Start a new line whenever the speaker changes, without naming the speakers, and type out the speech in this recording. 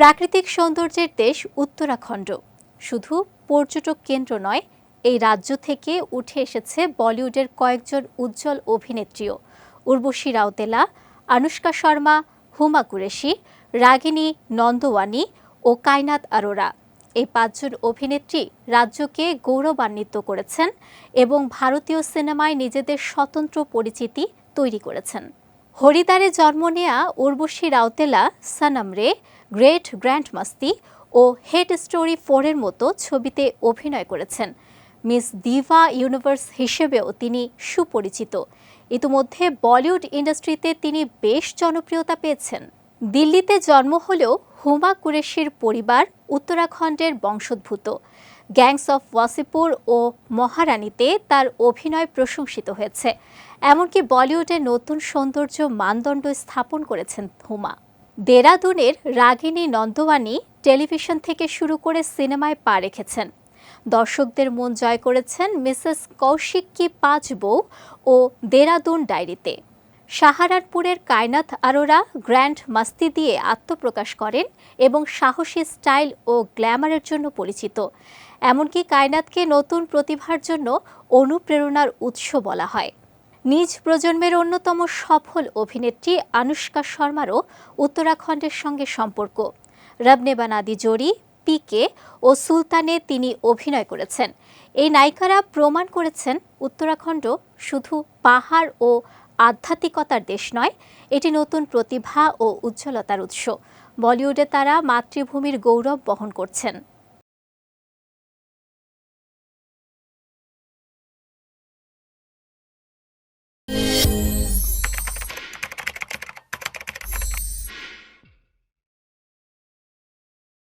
প্রাকৃতিক সৌন্দর্যের দেশ উত্তরাখণ্ড। শুধু পর্যটক কেন্দ্র নয়, এই রাজ্য থেকে উঠে এসেছে বলিউডের কয়েকজন উজ্জ্বল অভিনেত্রীও। উর্বশী রাউতেলা, আনুষ্কা শর্মা, হুমা কুরেশি, রাগিনী নন্দওয়ানি ও কায়নাত আরোরা। এই পাঁচজন অভিনেত্রী রাজ্যকে গৌরবান্বিত করেছেন এবং ভারতীয় সিনেমায় নিজেদের স্বতন্ত্র পরিচিতি তৈরি করেছেন। হরিদ্বারে জন্ম নেয়া উর্বশী রাউতেলা সনম রে গ্রেট গ্র্যান্ড মাস্তি ও হেড স্টোরি ফোরের মতো ছবিতে অভিনয় করেছেন। মিস দিভা ইউনিভার্স হিসেবেও তিনি সুপরিচিত। ইতিমধ্যে বলিউড ইন্ডাস্ট্রিতে তিনি বেশ জনপ্রিয়তা পেয়েছেন। দিল্লিতে জন্ম হলেও হুমা কুরেশির পরিবার উত্তরাখণ্ডের বংশোদ্ভূত। গ্যাংস অফ ওয়াসিপুর ও মহারানীতে তার অভিনয় প্রশংসিত হয়েছে। এমনকি বলিউডে নতুন সৌন্দর্য মানদণ্ড স্থাপন করেছেন হুমা। দেরাদুনের রাগিনী নন্দওয়ানি টেলিভিশন থেকে শুরু করে সিনেমায় পা রেখেছেন। দর্শকদের মন জয় করেছেন মিসেস কৌশিক কি পাঁচ বউ ও দেরাদুন ডায়েরিতে। সাহারানপুরের কায়নাথ আরোরা গ্র্যান্ড মাস্তি দিয়ে আত্মপ্রকাশ করেন এবং সাহসী স্টাইল ও গ্ল্যামারের জন্য পরিচিত। এমনকি কায়নাথকে নতুন প্রতিভার জন্য অনুপ্রেরণার উৎস বলা হয়। নিজ প্রজন্মের অন্যতম সফল অভিনেত্রী আনুষ্কা শর্মারও উত্তরাখণ্ডের সঙ্গে সম্পর্ক। রবনে বানাদি জোড়ি পিকে ও সুলতানে তিনি অভিনয় করেছেন। এই নায়িকারা প্রমাণ করেছেন উত্তরাখণ্ড শুধু পাহাড় ও আধ্যাত্মিকতার দেশ নয়, এটি নতুন প্রতিভা ও উজ্জ্বলতার উৎস। বলিউডে তারা মাতৃভূমির গৌরব বহন করছেন।